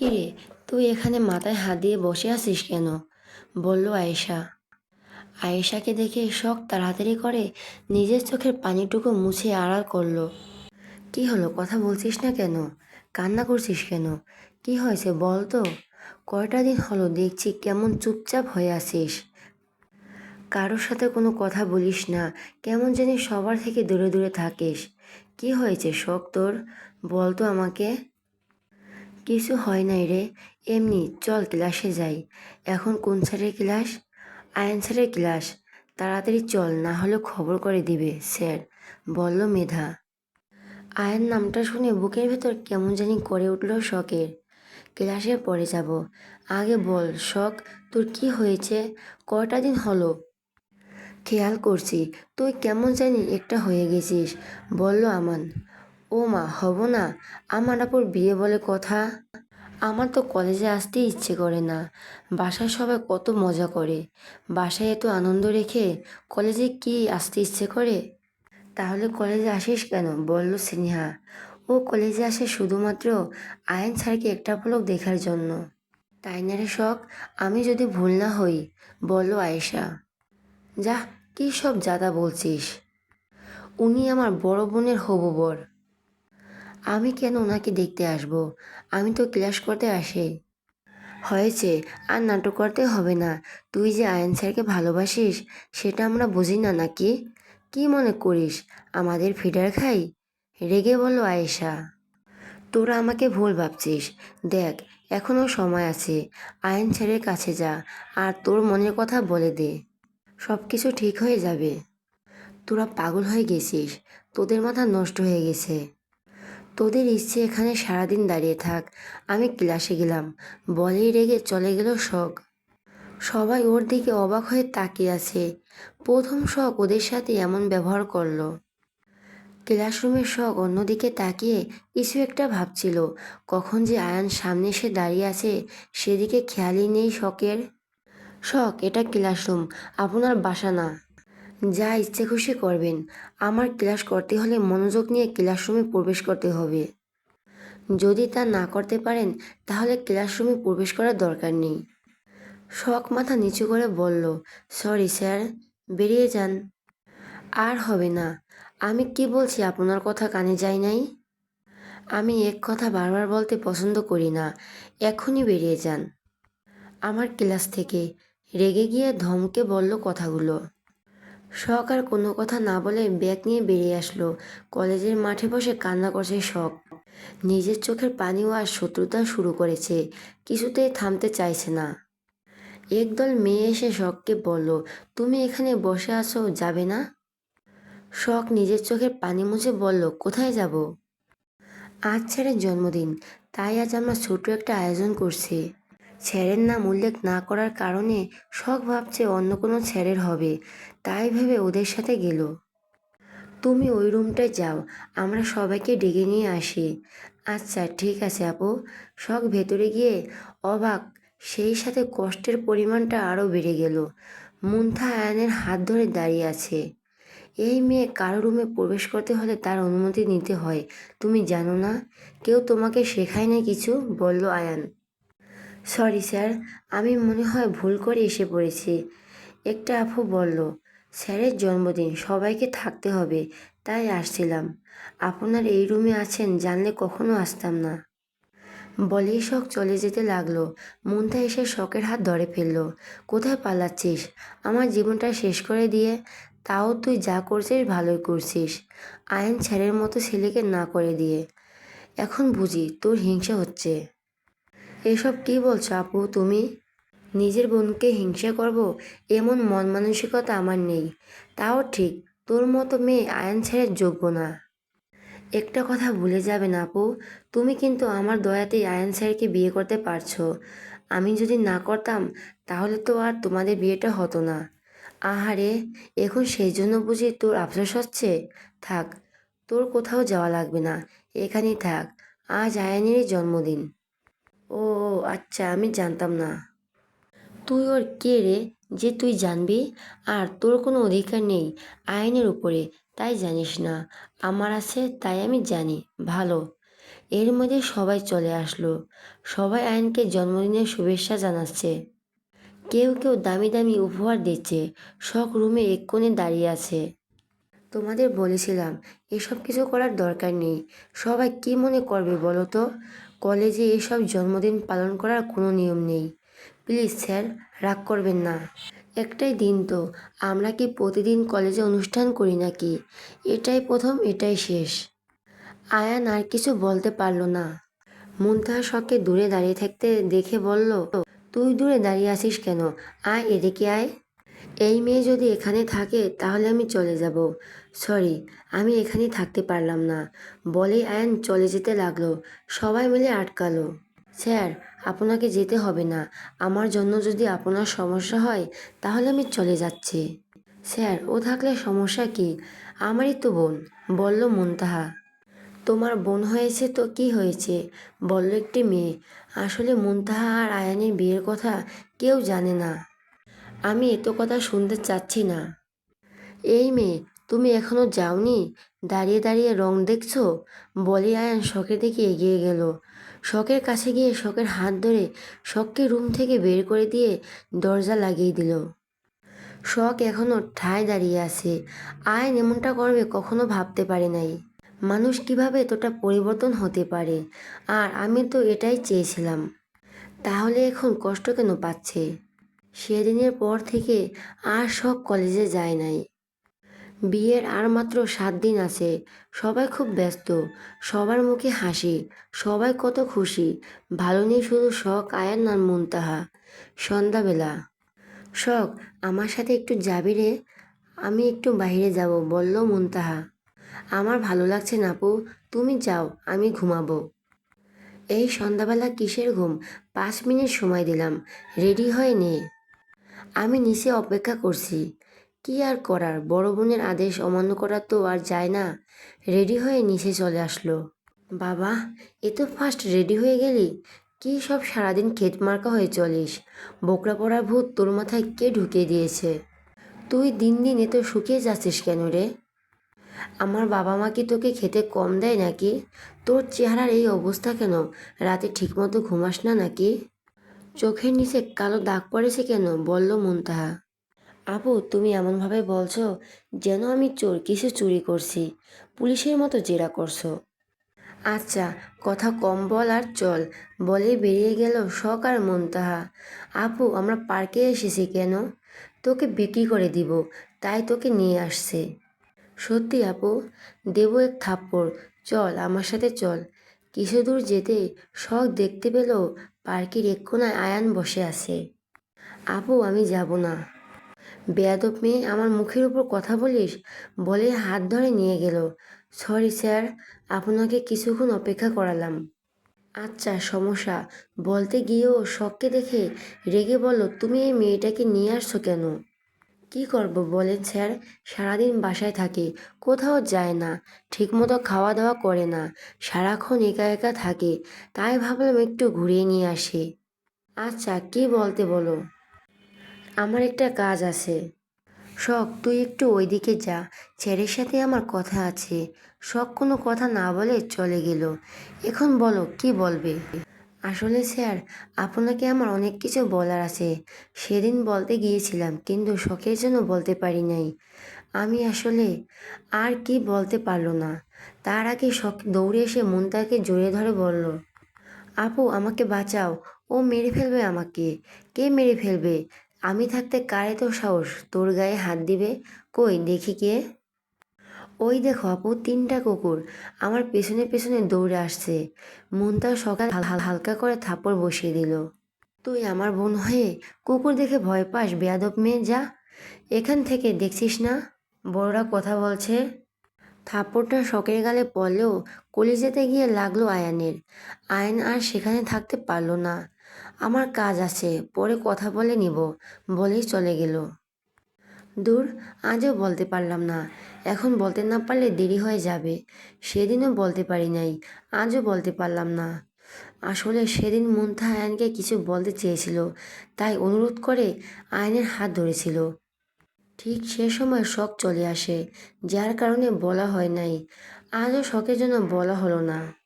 কিরে তুই এখানে মাথায় হাত দিয়ে বসে আছিস কেন? বলল আয়েশা। আয়েশাকে দেখে শখ তাড়াতাড়ি করে নিজের চোখের পানিটুকু মুছে আড়াল করল। কি হলো? কথা বলছিস না কেন? কান্না করছিস কেন? কি হয়েছে বল তো? কয়টা দিন হলো দেখছি কেমন চুপচাপ হয়ে আছিস। কারোর সাথে কোনো কথা বলিস না, কেমন জানি সবার থেকে দূরে দূরে থাকিস। কি হয়েছে শখ তোর? বল তো আমাকে। কিছু হয় নাই রে। এমনি, চল ক্লাসে যাই। এখন কোন স্যারের ক্লাস? আয়ন স্যারের ক্লাস। তাড়াতাড়ি চল, না হলে খবর করে দিবে, স্যার। বলল মেধা। আয়ন নামটা শুনে বুকের ভেতর কেমন জানি করে উঠল শখের। ক্লাসে পরে যাব। আগে বল, শখ, তোর কি হয়েছে? কয়টা দিন হলো? খেয়াল করছি, তুই কেমন জানি একটা হয়ে গেছিস, বলল আমান। ও মা হব না। আমার আপুর বিয়ে বলে কথা? আমার তো কলেজে আসতে ইচ্ছে করে না। বাসায় সবাই কত মজা করে। বাসায় এত আনন্দ রেখে কলেজে কি আসতে ইচ্ছে করে? তাহলে কলেজে আসিস কেন? বলল স্নেহা। ও কলেজে আসে শুধুমাত্র আয়ন স্যারকে একটা পলক দেখার জন্য। তাই না রে শখ? আমি যদি ভুল না হই, বলল আয়েশা। যা, কী সব জাদা বলছিস? উনি আমার বড় বোনের হবু বর। আমি কেন ওনাকে দেখতে আসব? আমি তো ক্লাস করতে আসি। হয়েছে, আর নাটক করতে হবে না। তুই যে আয়ন স্যারকে ভালোবাসিস, সেটা আমরা বুঝি না নাকি? কি মনে করিস, আমাদের ফিডার খাই? রেগে বলো আয়েশা। তোরা আমাকে ভুল ভাবছিস। দেখ এখনও সময় আছে। আয়ন স্যারের কাছে যা, আর তোর মনের কথা বলে দে। সব কিছু ঠিক হয়ে যাবে। তোরা পাগল হয়ে গেছিস। তোদের মাথা নষ্ট হয়ে গেছে। তোদের ইচ্ছে এখানে সারাদিন দাঁড়িয়ে থাক। আমি ক্লাসে গেলাম। বলেই রেগে চলে গেল শখ। সবাই ওর দিকে অবাক হয়ে তাকিয়ে আছে। প্রথম শখ ওদের সাথে এমন ব্যবহার করল। ক্লাসরুমের শখ অন্যদিকে তাকিয়ে কিছু একটা ভাবছিল। কখন যে আয়ান সামনে এসে দাঁড়িয়ে আছে, সেদিকে খেয়ালই নেই শখের। শখ, এটা ক্লাসরুম, আপনার বাসা না। যা ইচ্ছে খুশি করবেন। আমার ক্লাস করতে হলে মনোযোগ নিয়ে ক্লাসরুমে প্রবেশ করতে হবে। যদি তা না করতে পারেন, তাহলে ক্লাসরুমে প্রবেশ করার দরকার নেই। শখ মাথা নিচু করে বলল, সরি স্যার, বেরিয়ে যান। আর হবে না। আমি কি বলছি আপনার কথা কানে যাই নাই? আমি এক কথা বারবার বলতে পছন্দ করি না। এখনই বেরিয়ে যান। আমার ক্লাস থেকে রেগে গিয়ে ধমকে বলল কথাগুলো। শখ আর কোনো কথা না বলে ব্যাগ নিয়ে বেরিয়ে আসলো। কলেজের মাঠে বসে কান্না করছে শখ। নিজের চোখের পানিও আর শত্রুতা শুরু করেছে। কিছুতেই থামতে চাইছে না। একদল মেয়ে এসে শখকে বলল, তুমি এখানে বসে আছো, যাবে না? শখ নিজের চোখের পানি মুছে বলল, কোথায় যাব? আজ ছেড়ের জন্মদিন, তাই আজ আমরা ছোট একটা আয়োজন করছি। ছেড়ের নাম উল্লেখ না করার কারণে শখ ভাবছে অন্য কোনো ছেড়ের হবে। তাই ভেবে ওদের সাথে গেল। তুমি ওই রুমটায় যাও, আমরা সবাইকে ডেকে নিয়ে আসি। আচ্ছা ঠিক আছে আপু। শখ ভেতরে গিয়ে অবাক, সেই সাথে কষ্টের পরিমাণটা আরও বেড়ে গেল। মুন্থা আয়নের হাত ধরে দাঁড়িয়ে আছে। এই মেয়ে কারও রুমে প্রবেশ করতে হলে তার অনুমতি নিতে হয়, তুমি জানো না? কেউ তোমাকে শেখায় না কিছু? বলল আয়ান। সরি স্যার, আমি মনে হয় ভুল করে এসে পড়েছি। একটা আপু বলল স্যারের জন্মদিন, সবাইকে থাকতে হবে, তাই আসছিলাম। আপনার এই রুমে আছেন, জানলে কখনো আসতাম না। বলেই শখ চলে যেতে লাগল। মুন্থা এসে শখের হাত ধরে ফেলল। কোথায় পালাচ্ছিস? আমার জীবনটা শেষ করে দিয়ে তাও তুই যা করছিস, ভালোই করছিস। আইন ছেলের মতো ছেলেকে না করে দিয়ে। এখন বুঝি তোর হিংসা হচ্ছে। এসব কি বলছো আপু, তুমি? নিজের বোনকে হিংসা করব এমন মন মানসিকতা আমার নেই। তাও ঠিক তোর মতো মেয়ে আয়ন ছেড়ে যোগ্য না। একটা কথা ভুলে যাবে না আপু তুমি কিন্তু আমার দয়াতেই আয়ন স্যারকে বিয়ে করতে পারছ। আমি যদি না করতাম তাহলে তো আর তোমাদের বিয়েটা হতো না। আহারে এখন সেই জন্য বুঝি তোর আফসোস হচ্ছে? থাক তোর কোথাও যাওয়া লাগবে না এখানেই থাক আজ আয়ানেরই জন্মদিন। ও, আচ্ছা আমি জানতাম না। তুই ওর কে রে যে তুই জানবি? আর তোর কোনো অধিকার নেই আইনের উপরে, তাই জানিস না। আমার আছে, তাই আমি জানি। ভালো। এর মধ্যে সবাই চলে আসলো। সবাই আয়নকে জন্মদিনের শুভেচ্ছা জানাচ্ছে। কেউ কেউ দামি দামি উপহার দিচ্ছে। শখ রুমে এক কোণে দাঁড়িয়ে আছে। তোমাদের বলেছিলাম, এসব কিছু করার দরকার নেই। সবাই কি মনে করবে বলো তো? কলেজে এসব জন্মদিন পালন করার কোনো নিয়ম নেই। প্লিজ স্যার, রাগ করবেন না। একটাই দিন তো, আমরা কি প্রতিদিন কলেজে অনুষ্ঠান করি নাকি? এটাই প্রথম, এটাই শেষ। আয়ান আর কিছু বলতে পারল না। মুনতাহা শখকে দূরে দাঁড়িয়ে থাকতে দেখে বলল, তুই দূরে দাঁড়িয়ে আছিস কেন? আয় এদিকে আয়। এই মেয়ে যদি এখানে থাকে, তাহলে আমি চলে যাব। সরি, আমি এখানে থাকতে পারলাম না। বলে আয়ান চলে যেতে লাগল। সবাই মিলে আটকালো। স্যার আপনাকে যেতে হবে না। আমার জন্য যদি আপনার সমস্যা হয়, তাহলে আমি চলে যাচ্ছি। স্যার, ও থাকলে সমস্যা কি? আমারই তো বোন, বলল মুনতাহা। তোমার বোন হয়েছে তো কি হয়েছে? বলল একটি মেয়ে। আসলে মুনতাহা আর আয়ানের বিয়ের কথা কেউ জানে না। আমি এত কথা শুনতে চাচ্ছি না। এই মেয়ে, তুমি এখনও যাওনি? দাঁড়িয়ে দাঁড়িয়ে রং দেখছ? বলে আয়ান শখে দিকে এগিয়ে গেল। শখের কাছে গিয়ে শখের হাত ধরে শখকে রুম থেকে বের করে দিয়ে দরজা লাগিয়ে দিল। শখ এখনও ঠায় দাঁড়িয়ে আছে। আয়ন এমনটা করবে কখনো ভাবতে পারে নাই। মানুষ কীভাবে এতটা পরিবর্তন হতে পারে? আর আমি তো এটাই চেয়েছিলাম। তাহলে এখন কষ্ট কেন পাচ্ছে? সেদিনের পর থেকে আর সব কলেজে যায় নাই। বিয়ের আর মাত্র সাত দিন আছে। সবাই খুব ব্যস্ত, সবার মুখে হাসি, সবাই কত খুশি, ভালো নেই শুধু শখ, আয়ান আর মুনতাহা। সন্ধ্যাবেলা। শখ, আমার সাথে একটু যাবি রে? আমি একটু বাইরে যাব, বলল মুনতাহা। আমার ভালো লাগছে না আপু, তুমি যাও, আমি ঘুমাবো। এই সন্ধ্যাবেলা কিসের ঘুম? পাঁচ মিনিট সময় দিলাম। রেডি হয়ে নে। আমি নিচে অপেক্ষা করছি। কি আর করার? বড় বোনের আদেশ অমান্য করা তো আর যায় না। রেডি হয়ে নিচে চলে আসলো। বাবা, এ তো ফার্স্ট রেডি হয়ে গেলি? কি সব সারাদিন ক্ষেত মার্কা হয়ে চলিস? বোকরা পড়া ভূত তোর মাথায় কে ঢুকিয়ে দিয়েছে? তুই দিন দিন এত শুকিয়ে যাচ্ছিস কেন রে? আমার বাবা মা কি তোকে খেতে কম দেয় নাকি? তোর চেহারার এই অবস্থা কেন? রাতে ঠিকমতো ঘুমাস না নাকি? চোখের নিচে কালো দাগ পড়েছে কেন? বলল মুনতাহা। আপু, তুমি এমনভাবে বলছো যেন আমি চোর কিসে চুরি করছি? পুলিশের মতো জেরা করছ। আচ্ছা কথা কম বল আর চল। বলে বেরিয়ে গেল শখ আর মুনতাহা। আপু, আমরা পার্কে এসেছি কেন? তোকে বিক্রি করে দিব, তাই তোকে নিয়ে আসছে। সত্যি আপু, দেবো এক থাপ্পড়। চল, আমার সাথে চল। কিছু দূর যেতে শখ দেখতে পেল পার্কের এক আয়ান বসে আছে। আপু, আমি যাব না। বেয়াদব মেয়ে আমার মুখের উপর কথা বলিস? বলে হাত ধরে নিয়ে গেল। সরি স্যার, আপনাকে কিছুক্ষণ অপেক্ষা করালাম। আচ্ছা সমস্যা। বলতে গিয়েও শখকে দেখে রেগে বলল, তুমি এই মেয়েটাকে নিয়ে আসছো কেন? কি করব? বলেন স্যার, সারাদিন বাসায় থাকে, কোথাও যায় না, ঠিকমতো খাওয়া দাওয়া করে না, সারাক্ষণ একা একা থাকে, তাই ভাবলাম একটু ঘুরিয়ে নিয়ে আসি। আচ্ছা কি বলতে বলো? আমার একটা কাজ আছে। শখ, তুই একটু ওইদিকে যা। ছেলের সাথে আমার কথা আছে। শখ কোনো কথা না বলে চলে গেল। এখন বলো, কি বলবে? আসলে স্যার, আপনাকে আমার অনেক কিছু বলার আছে। সেদিন বলতে গিয়েছিলাম, কিন্তু শখের জন্য বলতে পারি নাই। আমি আসলে আর কি বলতে পারল না। তার আগে শখ দৌড়ে এসে মুনতাকে জড়িয়ে ধরে বলল, আপু, আমাকে বাঁচাও। ও মেরে ফেলবে আমাকে। কে মেরে ফেলবে? আমি থাকতে কারে তো সাহস? তোর গায়ে হাত দিবে কই? দেখি কে? ওই দেখো আপু, তিনটা কুকুর। আমার পেছনে পেছনে দৌড়ে আসছে। মনটা সকাল হাল- হালকা করে থাপড় বসিয়ে দিল। তুই আমার বোন হয়ে কুকুর দেখে ভয় পাস, বেয়াদব মেয়ে, যা। এখান থেকে, দেখছিস না? বড়রা কথা বলছে। থাপ্পড়টা শখের গালে পড়লেও কলিজেতে গিয়ে লাগল আয়ানের। আয়ন আর সেখানে থাকতে পারল না। আমার কাজ আছে, পরে কথা বলে নিব। বলেই চলে গেল। দূর, আজও বলতে পারলাম না। এখন বলতে না পারলে দেরি হয়ে যাবে। সেদিনও বলতে পারি নাই, আজও বলতে পারলাম না। আসলে সেদিন মুন্থা আয়নকে কিছু বলতে চেয়েছিল, তাই অনুরোধ করে আয়নের হাত ধরেছিল। ঠিক সে সময় শখ চলে আসে, যার কারণে বলা হয় নাই। আজও শখের জন্য বলা হলো না।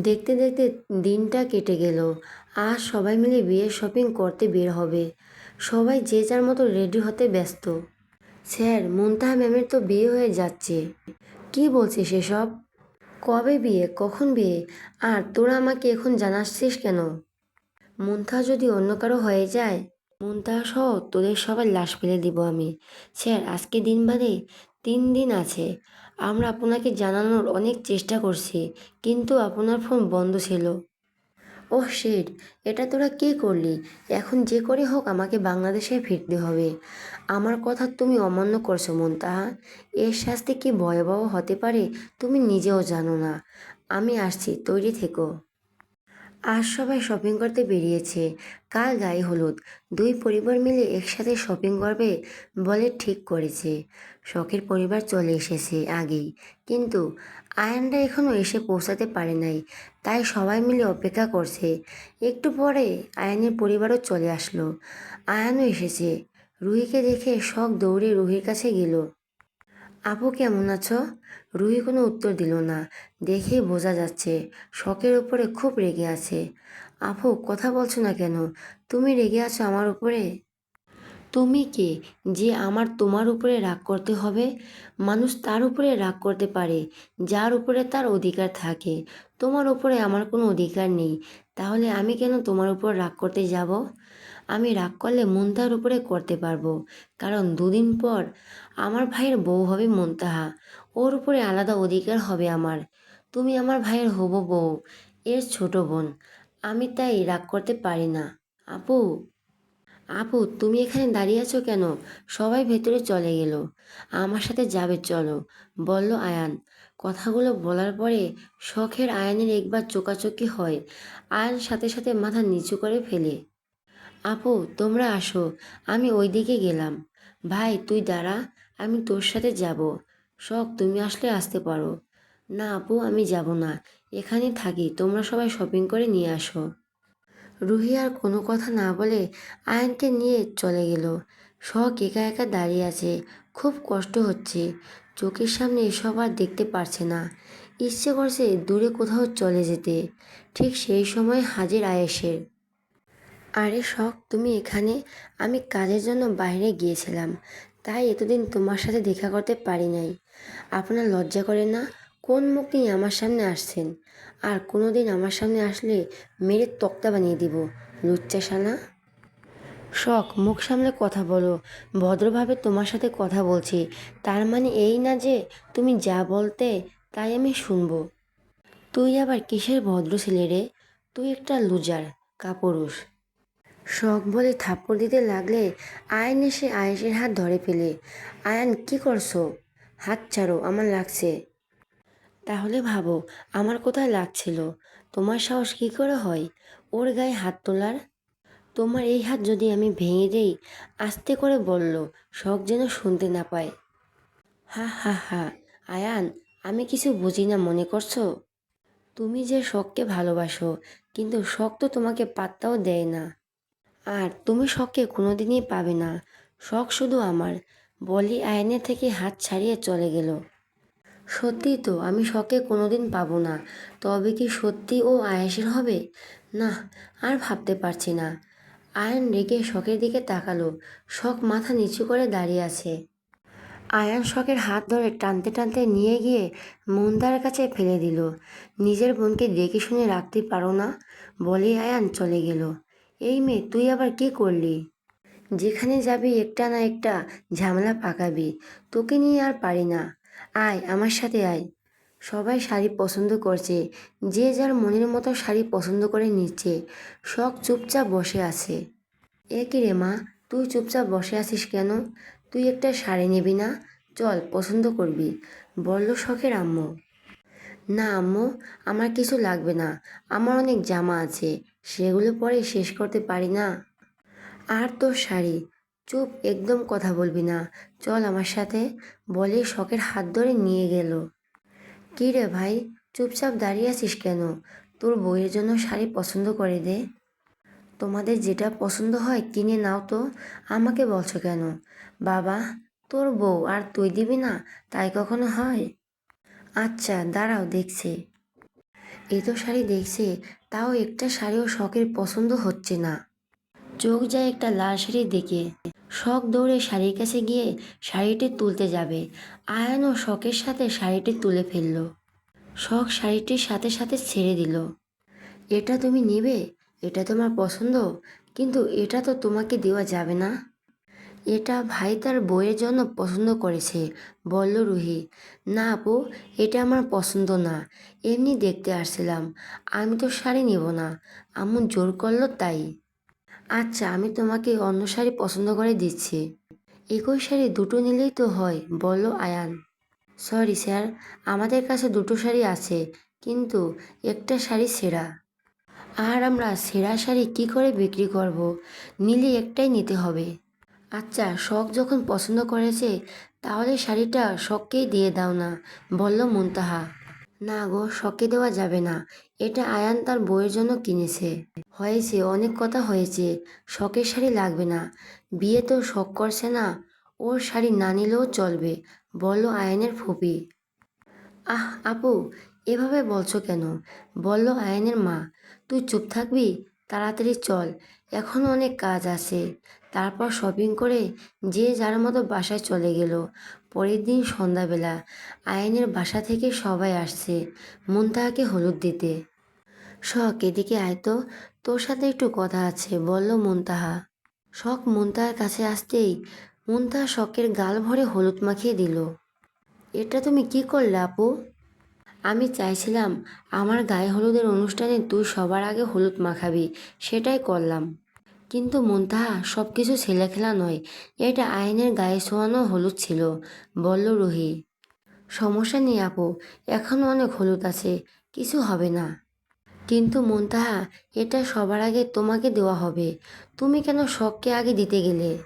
দেখতে দেখতে দিনটা কেটে গেল। আর সবাই মিলে বিয়ের শপিং করতে বের হবে। সবাই যে যার মতো রেডি হতে ব্যস্ত। স্যার, মুনতাহা ম্যামের তো বিয়ে হয়ে যাচ্ছে। কি বলছিস এসব? কবে বিয়ে? কখন বিয়ে? আর তোরা আমাকে এখন জানাচ্ছিস কেন? মুনতাহা যদি অন্য কারও হয়ে যায়, মুনতাহা সহ তোদের সবার লাশ ফেলে দিব আমি। স্যার, আজকে দিন বাদে তিন দিন আছে। আমরা আপনাকে জানানোর অনেক চেষ্টা করছি, কিন্তু আপনার ফোন বন্ধ ছিল। ওহ শেড এটা তোরা কে করলি? এখন যে করে হোক আমাকে বাংলাদেশে ফিরতে হবে। আমার কথা তুমি অমান্য করছ, মুনতাহা। এর শাস্তি কি ভয়াবহ হতে পারে তুমি নিজেও জানো না। আমি আসছি, তৈরি থেকো। আজ সবাই শপিং করতে বেরিয়েছে। কাল গায়ে হলুদ। দুই পরিবার মিলে একসাথে শপিং করবে বলে ঠিক করেছে। শখের পরিবার চলে এসেছে আগেই। কিন্তু আয়ানরা এখনও এসে পৌঁছাতে পারে নাই, তাই সবাই মিলে অপেক্ষা করছে। একটু পরে আয়ানের পরিবারও চলে আসলো। আয়ানও এসেছে। রুহিকে দেখে শখ দৌড়ে রুহির কাছে গেল। আপু, কেমন আছো? রুহি কোনো উত্তর দিল না। দেখেই বোঝা যাচ্ছে, শখের উপরে খুব রেগে আছে। আপু, কথা বলছো না কেন? তুমি রেগে আছো আমার উপরে? তুমি কে যে আমার তোমার উপরে রাগ করতে হবে? মানুষ তার উপরে রাগ করতে পারে, যার উপরে তার অধিকার থাকে। তোমার উপরে আমার কোনো অধিকার নেই, তাহলে আমি কেন তোমার উপর রাগ করতে যাব? আমি রাগ করলে মুনতাহার উপরে করতে পারব, কারণ দুদিন পর আমার ভাইয়ের বউ হবে মুনতাহা, ওর উপরে আলাদা অধিকার হবে আমার। তুমি আমার ভাইয়ের হব বউ, এর ছোট বোন, আমি তাই রাগ করতে পারি না। আপু আপু, তুমি এখানে দাঁড়িয়ে আছো কেন? সবাই ভেতরে চলে গেল। আমার সাথে যাবে, চলো, বলল আয়ান। কথাগুলো বলার পরে শখের আয়ানের একবার চোকাচোকি হয়। আয়ান সাথে সাথে মাথা নিচু করে ফেলে। আপু, তোমরা আসো, আমি ওই দিকে গেলাম। ভাই, তুই দাঁড়া, আমি তোর সাথে যাব। শখ, তুমি আসলে আসতে পারো। না আপু, আমি যাব না। এখানে থাকি, তোমরা সবাই শপিং করে নিয়ে আসো। রুহি আর কোনো কথা না বলে আয়নকে নিয়ে চলে গেল। শখ একা একা দাঁড়িয়ে আছে, খুব কষ্ট হচ্ছে। চোখের সামনে এসব আর দেখতে পারছে না। ইচ্ছে করছে দূরে কোথাও চলে যেতে। ঠিক সেই সময় হাজির আয়েসের আরে শখ, তুমি এখানে? আমি কাজের জন্য বাইরে গিয়েছিলাম। তাই এতদিন তোমার সাথে দেখা করতে পারি নাই। আপনার লজ্জা করে না? কোন মুখ নিয়ে আমার সামনে আসছেন? আর কোনো দিন আমার সামনে আসলে মেরে তক্তা বানিয়ে দিব, লুচ্চা সানা শখ, মুখ সামলে কথা বলো, ভদ্রভাবে তোমার সাথে কথা বলছি। তার মানে এই না যে তুমি যা বলতে তাই আমি শুনব। তুই আবার কিসের ভদ্র ছেলে রে? তুই একটা লুজার, কাপুরুষ। শখ বলে থাপ্পড় দিতে লাগলে আয়ন এসে আয়েসের হাত ধরে ফেলে। আয়ান, কি করছ? হাত ছাড়ো, আমার লাগছে। তাহলে ভাবো, আমার কোথায় লাগছিল? তোমার সাহস কী করে হয়? ওর গায়ে হাত তোলার? তোমার এই হাত যদি আমি ভেঙে দেই, আস্তে করে বলল, শখ যেন শুনতে না পায়। হা হা হা, আয়ান, আমি কিছু বুঝি না, মনে করছ? তুমি যে শখকে ভালোবাসো, কিন্তু শখ তো তোমাকে পাত্তাও দেয় না। আর তুমি শখকে কোনোদিনই পাবে না, শখ শুধু আমার। বলি আয়নে থেকে হাত ছাড়িয়ে চলে গেল। সত্যি তো, আমি শখকে কোনোদিন পাবো না। তবে কি সত্যি ও আয়েসের হবে? না, আর ভাবতে পারছি না। আয়ন রেগে শখের দিকে তাকালো। শখ মাথা নিচু করে দাঁড়িয়ে আছে। আয়ান শখের হাত ধরে টানতে টানতে নিয়ে গিয়ে মুন্দার কাছে ফেলে দিল। নিজের বোনকে দেখে শুনে রাখতে পারো না বলে আয়ান চলে গেল। এই মেয়ে, তুই আবার কি করলি? যেখানে যাবি, একটা না একটা ঝামেলা পাকাবি। তোকে নিয়ে আর পারি না। আয়, আমার সাথে আয়। সবাই শাড়ি পছন্দ করছে, যে যার মনের মতো শাড়ি পছন্দ করে নিচ্ছে। শখ চুপচাপ বসে আছে। এ কি রে মা, তুই চুপচাপ বসে আছিস কেন? তুই একটা শাড়ি নিবি না? চল, পছন্দ করবি। বলল শখের আম্মু। না আম্মু, আমার কিছু লাগবে না। আমার অনেক জামা আছে। সেগুলো পরে শেষ করতে পারি না। আর তোর শাড়ি? চুপ, একদম কথা বলবি না। চল আমার সাথে। বলে শখের হাত ধরে নিয়ে গেল। কী রে ভাই, চুপচাপ দাঁড়িয়ে আছিস কেন? তোর বইয়ের জন্য শাড়ি পছন্দ করে দে। তোমাদের যেটা পছন্দ হয় কিনে নাও তো। আমাকে বলছো কেন? বাবা, তোর বউ আর তুই দিবি না? তাই কখনো হয়? আচ্ছা দাঁড়াও, দেখছি। এত শাড়ি দেখছে, তাও একটা শাড়িও শখের পছন্দ হচ্ছে না। চোখ যায় একটা লাল শাড়ির দিকে। শখ দৌড়ে শাড়ির কাছে গিয়ে শাড়িটি তুলতে যাবে। আয়ানও শখের সাথে শাড়িটি তুলে ফেলল। শখ শাড়িটির সাথে সাথে ছেড়ে দিল। এটা তুমি নেবে? এটা তোমার পছন্দ? কিন্তু এটা তো তোমাকে দেওয়া যাবে না? এটা ভাই তার বইয়ের জন্য পছন্দ করেছে, বলল রুহি। না আপু, এটা আমার পছন্দ না। এমনি দেখতে আসছিলাম। আমি তো শাড়ি নেব না। আম্মু জোর করল তাই। আচ্ছা আমি তোমাকে অন্য শাড়ি পছন্দ করে দিচ্ছি। একই শাড়ি দুটো নিলেই তো হয় বলল আয়ান। সরি স্যার, আমাদের কাছে দুটো শাড়ি আছে, কিন্তু একটা শাড়ি সেরা। আর আমরা সেরা শাড়ি কি করে বিক্রি করব? নিলে একটাই নিতে হবে। আচ্ছা শখ যখন পছন্দ করেছে, তাহলে শাড়িটা শখকেই দিয়ে দাও না, বলল মুনতাহা। না গো শখকে দেওয়া যাবে না। এটা আয়ান তার বইয়ের জন্য কিনেছে। হয়েছে, অনেক কথা হয়েছে। শখের শাড়ি লাগবে না। বিয়ে তো শখ করছে না। ওর শাড়ি না নিলেও চলবে। বলল আয়ানের ফুপি। আহ, আপু, এভাবে বলছো কেন? বলল আয়ানের মা। তুই চুপ থাকবি, তাড়াতাড়ি চল। এখনও অনেক কাজ আছে। তারপর শপিং করে যে যার মতো বাসায় চলে গেল। পরের দিন সন্ধ্যাবেলা আয়নের বাসা থেকে সবাই আসছে মুনতাহাকে হলুদ দিতে। শখ, এদিকে আয় তো, তোর সাথে একটু কথা আছে, বলল মুনতাহা। শখ মুনতাহার কাছে আসতেই মুনতাহা শখের গাল ভরে হলুদ মাখিয়ে দিল। এটা তুমি কি করলে আপু? আমি চাইছিলাম আমার গায়ে হলুদের অনুষ্ঠানে তুই সবার আগে হলুদ মাখাবি, সেটাই করলাম। কিন্তু মুনতাহা সব কিছু ছেলেখেলা নয়, এটা আইনের গায়ে ছোঁয়ানো হলুদ ছিল। বলল রুহি, সমস্যা নেই আপু এখনও অনেক হলুদ আছে, কিছু হবে না। কিন্তু মুনতাহা, এটা সবার আগে তোমাকে দেওয়া হবে। তুমি কেন শখকে আগে দিতে গেলে?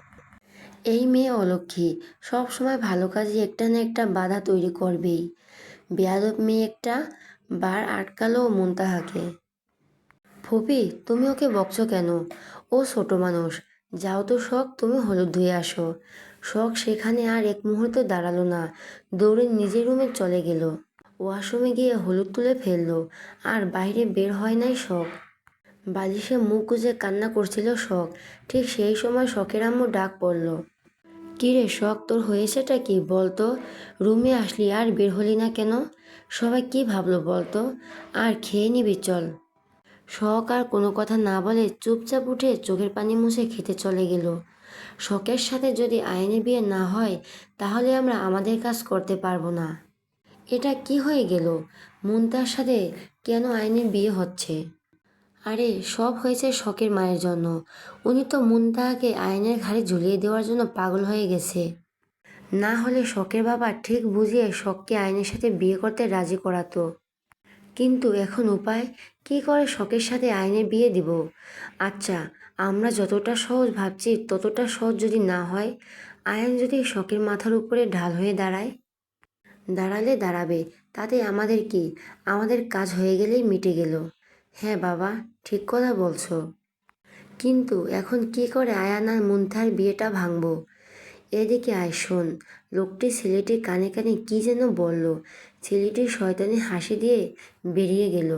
এই মেয়ে অলক্ষী সব সময় ভালো কাজে একটা না একটা বাধা তৈরি করবেই। বেয়াদব মেয়ে একটা, বার আটকালো মুনতাহাকে। ফুপি, তুমি ওকে বকছো কেন? ও ছোট মানুষ। যাও তো শখ, তুমি হলুদ ধুয়ে আসো। শখ সেখানে আর এক মুহূর্ত দাঁড়াল না। দৌড়ে নিজের রুমে চলে গেল। ওয়াশরুমে গিয়ে হলুদ তুলে ফেলল। আর বাইরে বের হয় নাই শখ। বালিশে মুখ গুজে কান্না করছিল শখ। ঠিক সেই সময় শখের আম্মু ডাক পড়ল। কী রে শখ, তোর হয়েছেটা কি বলতো? রুমে আসলি আর বের হলি না কেন? সবাই কি ভাবলো বলতো? আর খেয়ে নিবি চল। শখ আর কোনো কথা না বলে চুপচাপ উঠে চোখের পানি মুছে খেতে চলে গেল। শখের সাথে যদি আইনে বিয়ে না হয়, তাহলে আমরা আমাদের কাজ করতে পারব না। এটা কি হয়ে গেল? মুনতার সাথে কেন আইনের বিয়ে হচ্ছে? আরে, সব হয়েছে শখের মায়ের জন্য। উনি তো মুনতাহাকে আইনের ঘাড়ে ঝুলিয়ে দেওয়ার জন্য পাগল হয়ে গেছে। না হলে শখের বাবা ঠিক বুঝিয়ে শখকে আইনের সাথে বিয়ে করতে রাজি করাতো। কিন্তু এখন উপায়? কি করে শখের সাথে আইনের বিয়ে দিব? আচ্ছা আমরা যতটা সহজ ভাবছি, ততটা সহজ যদি না হয়, আইন যদি শখের মাথার উপরে ঢাল হয়ে দাঁড়ায়? দাঁড়ালে দাঁড়াবে, তাতে আমাদের কি? আমাদের কাজ হয়ে গেলেই মিটে গেল। হ্যাঁ বাবা, ঠিক কথা বলছো। কিন্তু এখন কি করে আয়ান আর মুন্থার বিয়েটা ভাঙবো? এদিকে আয়, শোন, লোকটি ছেলেটির কানে কানে কি যেন বলল ছেলেটি শয়তানি হাসি দিয়ে বেরিয়ে গেল।